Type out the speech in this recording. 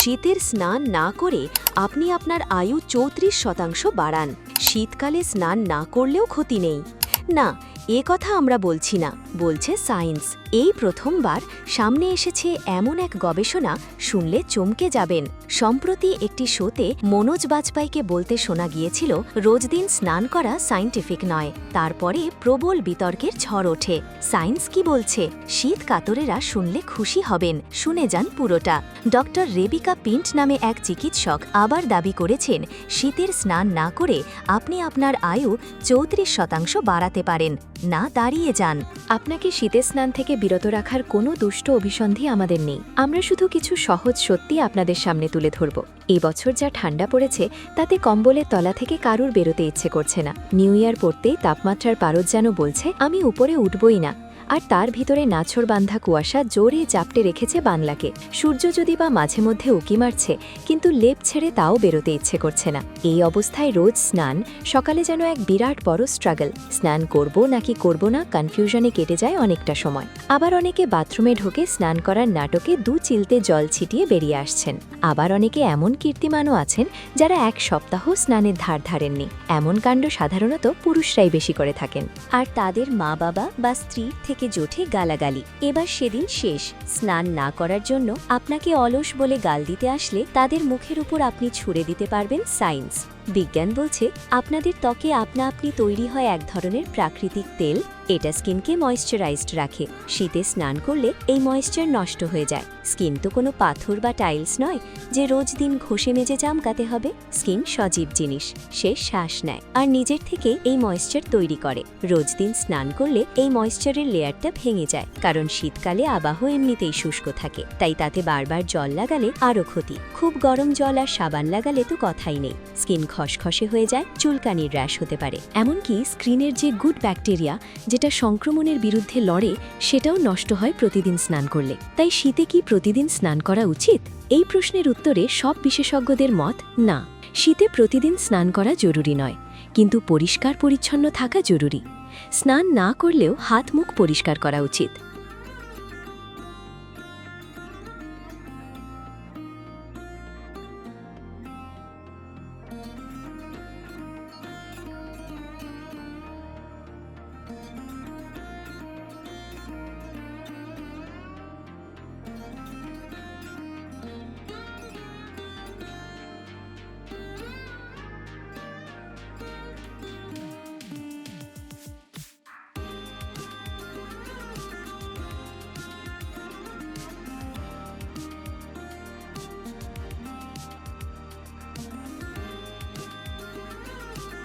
শীতের স্নান না করে আপনি আপনার আয়ু চৌত্রিশ শতাংশ বাড়ান। শীতকালে স্নান না করলেও ক্ষতি নেই। না এ কথা আমরা বলছি না, বলছে সায়েন্স। এই প্রথমবার সামনে এসেছে এমন এক গবেষণা, শুনলে চমকে যাবেন। সম্প্রতি একটি শোতে মনোজ বাজপাইকে বলতে শোনা গিয়েছিল, রোজ দিন স্নান করা সাইন্টিফিক নয়, তারপরে প্রবল বিতর্কের ঝড় ওঠে। সায়েন্স কি বলছে? শীত কাতরেরা শুনলে খুশি হবেন, শুনে যান পুরোটা। ডক্টর রেবিকা পিন্ট নামে এক চিকিৎসক আবার দাবি করেছেন, শীতের স্নান না করে আপনি আপনার আয়ু চৌত্রিশ শতাংশ বাড়াতে পারেন। না দাঁড়িয়ে যান। আপনাকে শীতের স্নান থেকে বিরত রাখার কোনো দুষ্ট অভিসন্ধি আমাদের নেই। আমরা শুধু কিছু সহজ সত্যি আপনাদের সামনে তুলে ধরব। এবছর বছর যা ঠান্ডা পড়েছে, তাতে কম্বলের তলা থেকে কারুর বেরোতে ইচ্ছে করছে না। নিউ ইয়ার পড়তেই তাপমাত্রার পারদ যেন বলছে, আমি উপরে উঠবই না। আর তার ভিতরে নাছর বান্ধা কুয়াশা জোরে জাপটে রেখেছে বাংলাকে। সূর্য যদি বা মাঝে মধ্যে উকি মারছে, কিন্তু লেপ ছেড়ে তাও বেরোতে ইচ্ছে করছে না। এই অবস্থায় রোজ স্নান, সকালে যেন এক বিরাট বড় স্ট্রাগল স্নান করব নাকি করব না কনফিউশনে কেটে যায় অনেকটা সময়। আবার অনেকে বাথরুমে ঢোকে স্নান করার নাটকে দু চিলতে জল ছিটিয়ে বেরিয়ে আসছেন। আবার অনেকে এমন কীর্তিমানও আছেন, যারা এক সপ্তাহ স্নানের ধার ধারেননি। এমন কাণ্ড সাধারণত পুরুষরাই বেশি করে থাকেন। আর তাদের মা বাবা বা স্ত্রীর থেকে জোটে গালাগালি। এবার সেদিন শেষ। স্নান না করার জন্য আপনাকে অলস বলে গাল দিতে আসলে তাদের মুখের উপর আপনি ছুড়ে দিতে পারবেন সায়েন্স বিজ্ঞান বলছে, আপনাদের ত্বকে আপনা আপনি তৈরি হয় এক ধরনের প্রাকৃতিক তেল। এটা স্কিনকে ময়শ্চারাইজড রাখে। শীতে স্নান করলে এই ময়েশ্চার নষ্ট হয়ে যায়। স্কিন তো কোনো পাথর বা টাইলস নয়, যে রোজ দিন ঘষে মেজে জামকাতে হবে। স্কিন সজীব জিনিস, সে শ্বাস নেয়। আর নিজের থেকে এই ময়েশ্চার তৈরি করে। রোজ দিন স্নান করলে এই ময়েশ্চারের লেয়ারটা ভেঙে যায়, কারণ শীতকালে আবাহ এমনিতেই শুষ্ক থাকে। তাই তাতে বারবার জল লাগালে আরও ক্ষতি। খুব গরম জল আর সাবান লাগালে তো কথাই নেই। স্কিন খসখসে হয়ে যায়, চুলকানির র্যাশ হতে পারে। এমনকি স্ক্রিনের যে গুড ব্যাকটেরিয়া যেটা সংক্রমণের বিরুদ্ধে লড়ে সেটাও নষ্ট হয় প্রতিদিন স্নান করলে। তাই শীতে কি প্রতিদিন স্নান করা উচিত? এই প্রশ্নের উত্তরে সব বিশেষজ্ঞদের মত, না। শীতে প্রতিদিন স্নান করা জরুরি নয়, কিন্তু পরিষ্কার পরিচ্ছন্ন থাকা জরুরি। স্নান না করলেও হাত মুখ পরিষ্কার করা উচিত।